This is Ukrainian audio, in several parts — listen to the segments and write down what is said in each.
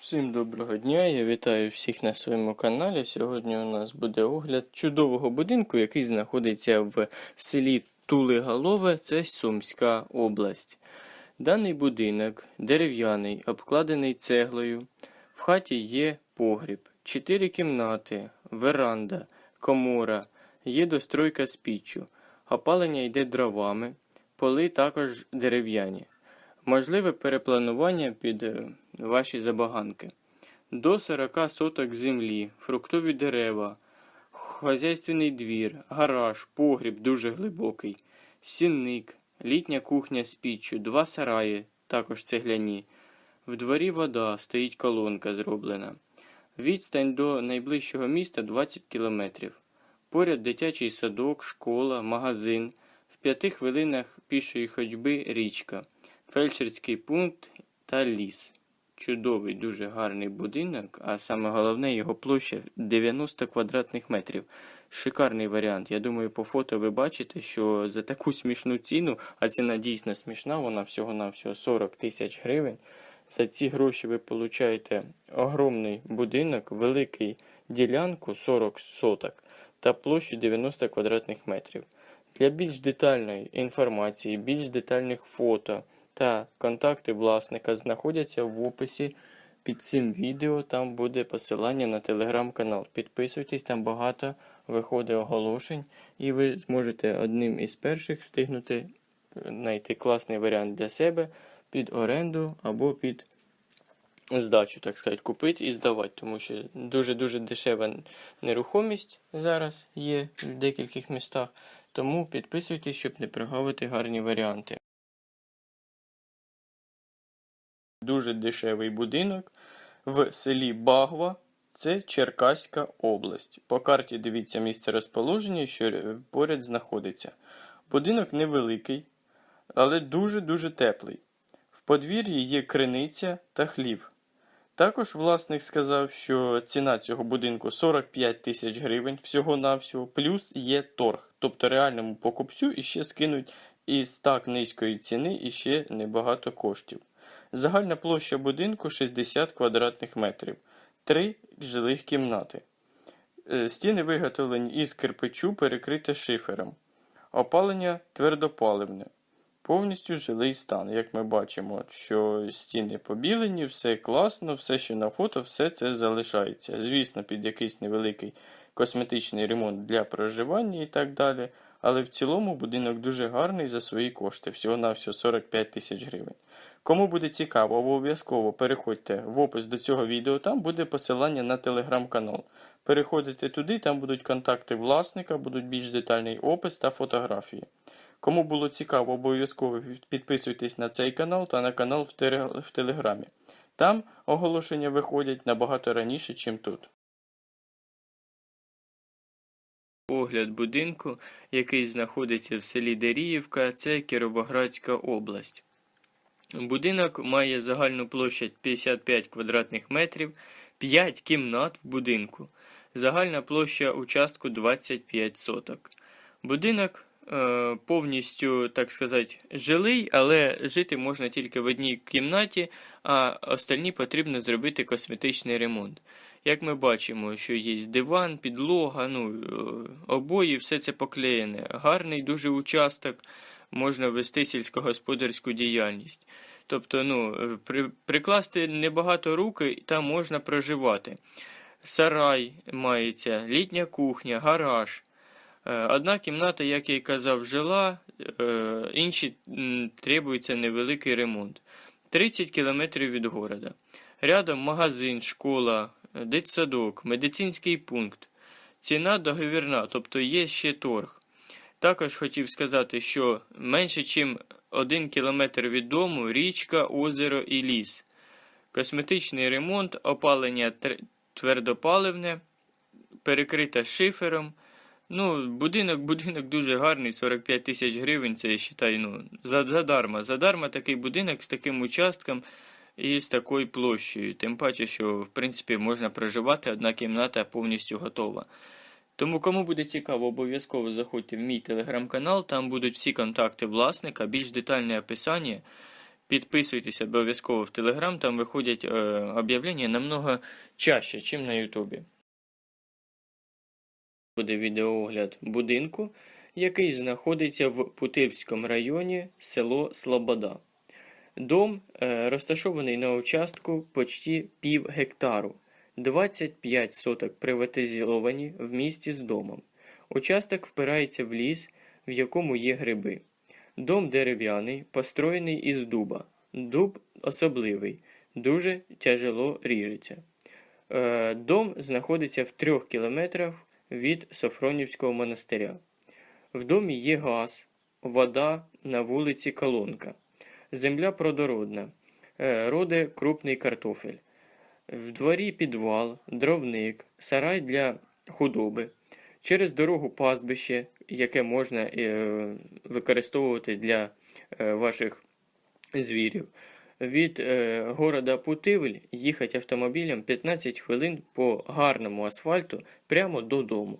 Всім доброго дня, я вітаю всіх на своєму каналі. Сьогодні у нас буде огляд чудового будинку, який знаходиться в селі Тулиголове, це Сумська область. Даний будинок дерев'яний, обкладений цеглою. В хаті є погріб, чотири кімнати, веранда, комора, є достройка з піччю, опалення йде дровами, поли також дерев'яні. Можливе перепланування під е, ваші забаганки. До 40 соток землі, фруктові дерева, хазяйственний двір, гараж, погріб дуже глибокий, сінник, літня кухня з піччю, два сараї, також цегляні. В дворі вода, стоїть колонка зроблена. Відстань до найближчого міста 20 кілометрів. Поряд дитячий садок, школа, магазин. В п'яти хвилинах пішої ходьби річка фельдшерський пункт та ліс. Чудовий, дуже гарний будинок, а саме головне його площа 90 квадратних метрів. Шикарний варіант. Я думаю, по фото ви бачите, що за таку смішну ціну, а ціна дійсно смішна, вона всього-навсього 40 тисяч гривень. За ці гроші ви получаєте огромний будинок, великий ділянку 40 соток та площу 90 квадратних метрів. Для більш детальної інформації, більш детальних фото та контакти власника знаходяться в описі під цим відео. Там буде посилання на телеграм-канал. Підписуйтесь, там багато виходить оголошень, і ви зможете одним із перших встигнути знайти класний варіант для себе під оренду або під здачу, так сказати, купити і здавати, тому що дуже-дуже дешева нерухомість зараз є в декількох містах. Тому підписуйтесь, щоб не прогавити гарні варіанти. Дуже дешевий будинок в селі Багва, це Черкаська область. По карті дивіться місце розположення, що е, поряд знаходиться. Будинок невеликий, але дуже-дуже теплий. В подвір'ї є криниця та хлів. Також власник сказав, що ціна цього будинку 45 тисяч гривень всього-навсього, плюс є торг. Тобто реальному покупцю іще скинуть із так низької ціни іще небагато коштів. Загальна площа будинку 60 квадратних метрів, три жилих кімнати. Е, Стіни виготовлені із кирпичу, перекрите шифером. Опалення твердопаливне. Повністю жилий стан. Як ми бачимо, що стіни побілені, все класно, все, що на фото, все це залишається. Звісно, під якийсь невеликий косметичний ремонт для проживання і так далі. Але в цілому будинок дуже гарний за свої кошти, всього-навсього 45 тисяч гривень. Кому буде цікаво, обов'язково переходьте в опис до цього відео, там буде посилання на телеграм-канал. Переходите туди, там будуть контакти власника, будуть більш детальний опис та фотографії. Кому було цікаво, обов'язково підписуйтесь на цей канал та на канал в, Телеграмі. Там оголошення виходять набагато раніше, ніж тут. Огляд будинку, який знаходиться в селі Деріївка, це Кіровоградська область. Будинок має загальну площадь 55 квадратних метрів, 5 кімнат в будинку. Загальна площа участку 25 соток. Будинок е, повністю, так сказати, жилий, але жити можна тільки в одній кімнаті, а остальні потрібно зробити косметичний ремонт. Як ми бачимо, що є диван, підлога, ну, е, обої, все це поклеєне. Гарний дуже участок, можна вести сільськогосподарську діяльність. Тобто, ну, е, при, прикласти небагато руки, там можна проживати. Сарай мається, літня кухня, гараж. Е, Одна кімната, як я й казав, жила, е, інші требується невеликий ремонт. 30 кілометрів від города. Рядом магазин, школа, дитсадок, медицинський пункт. Ціна договірна, тобто є ще торг. Також хотів сказати, що менше, ніж один кілометр від дому річка, озеро і ліс. Косметичний ремонт, опалення твердопаливне, перекрита шифером. Ну, будинок, будинок дуже гарний, 45 тисяч гривень, це я вважаю, ну, задарма. Задарма такий будинок з таким участком і з такою площею. Тим паче, що, в принципі, можна проживати, одна кімната повністю готова. Тому, кому буде цікаво, обов'язково заходьте в мій телеграм-канал, там будуть всі контакти власника, більш детальне описання. Підписуйтесь обов'язково в Телеграм, там виходять е, об'явлення намного чаще, ніж на Ютубі. Буде відеоогляд будинку, який знаходиться в Путивському районі село Слобода. Дом е, розташований на участку почти пів гектару. 25 соток приватизовані в місті з домом. Участок впирається в ліс, в якому є гриби. Дом дерев'яний, построєний із дуба. Дуб особливий, дуже тяжело ріжеться. Е, Дом знаходиться в трьох кілометрах від Софронівського монастиря. В домі є газ, вода на вулиці Колонка. Земля плодородна, е, роде крупний картофель. В дворі підвал, дровник, сарай для худоби. Через дорогу пастбище, яке можна е, використовувати для е, ваших звірів. Від е, города Путивль їхати автомобілем 15 хвилин по гарному асфальту прямо додому.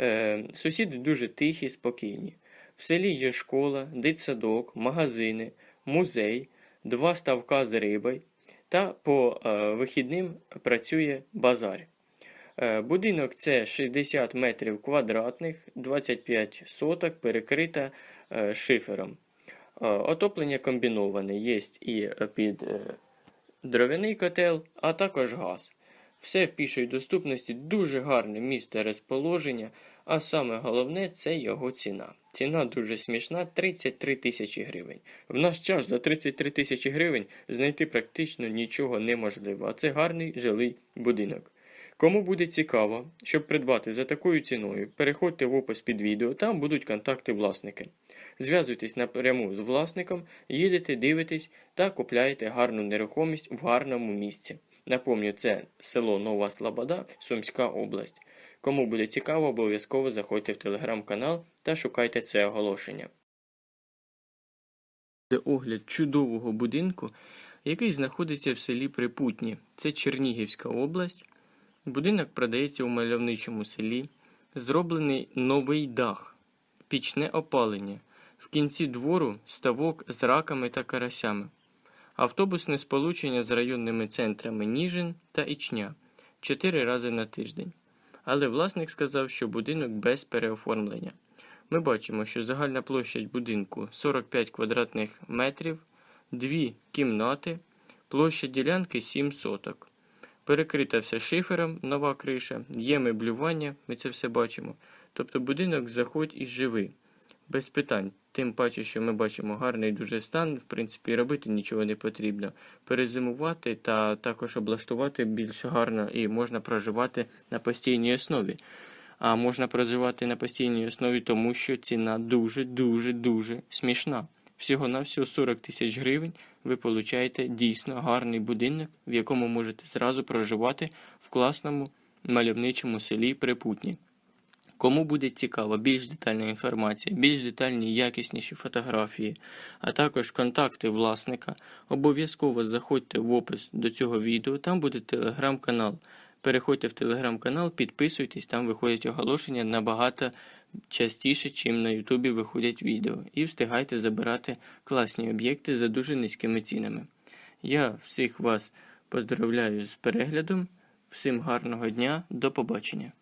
Е, сусіди дуже тихі, спокійні. В селі є школа, дитсадок, магазини, музей, два ставка з рибою та по е, вихідним працює базар. Е, Будинок це 60 метрів квадратних, 25 соток перекрита е, шифером. Отоплення комбіноване, є і під дров'яний котел, а також газ. Все в пішій доступності, дуже гарне місце розположення, а саме головне це його ціна. Ціна дуже смішна 33 тисячі гривень. В наш час за 33 тисячі гривень знайти практично нічого неможливо, а це гарний жилий будинок. Кому буде цікаво, щоб придбати за такою ціною, переходьте в опис під відео, там будуть контакти власника. Зв'язуйтесь напряму з власником, їдете, дивитесь та купляєте гарну нерухомість в гарному місці. Напомню, це село Нова Слобода, Сумська область. Кому буде цікаво, обов'язково заходьте в телеграм-канал та шукайте це оголошення. Це огляд чудового будинку, який знаходиться в селі Припутні. Це Чернігівська область. Будинок продається у мальовничому селі. Зроблений новий дах, пічне опалення. В кінці двору ставок з раками та карасями. Автобусне сполучення з районними центрами Ніжин та Ічня чотири рази на тиждень. Але власник сказав, що будинок без переоформлення. Ми бачимо, що загальна площа будинку 45 квадратних метрів, дві кімнати, площа ділянки 7 соток. Перекрита все шифером, нова криша, є меблювання, ми це все бачимо. Тобто будинок заходь і живи. Без питань. Тим паче, що ми бачимо гарний дуже стан, в принципі, робити нічого не потрібно. Перезимувати та також облаштувати більш гарно і можна проживати на постійній основі. А можна проживати на постійній основі, тому що ціна дуже-дуже дуже смішна. Всього-навсього 40 тисяч гривень ви получаєте дійсно гарний будинок, в якому можете зразу проживати в класному мальовничому селі Припутні. Кому буде цікава більш детальна інформація, більш детальні якісніші фотографії, а також контакти власника, обов'язково заходьте в опис до цього відео, там буде телеграм-канал. Переходьте в телеграм-канал, підписуйтесь, там виходять оголошення набагато частіше, чим на Ютубі виходять відео. І встигайте забирати класні об'єкти за дуже низькими цінами. Я всіх вас поздравляю з переглядом, всім гарного дня, до побачення.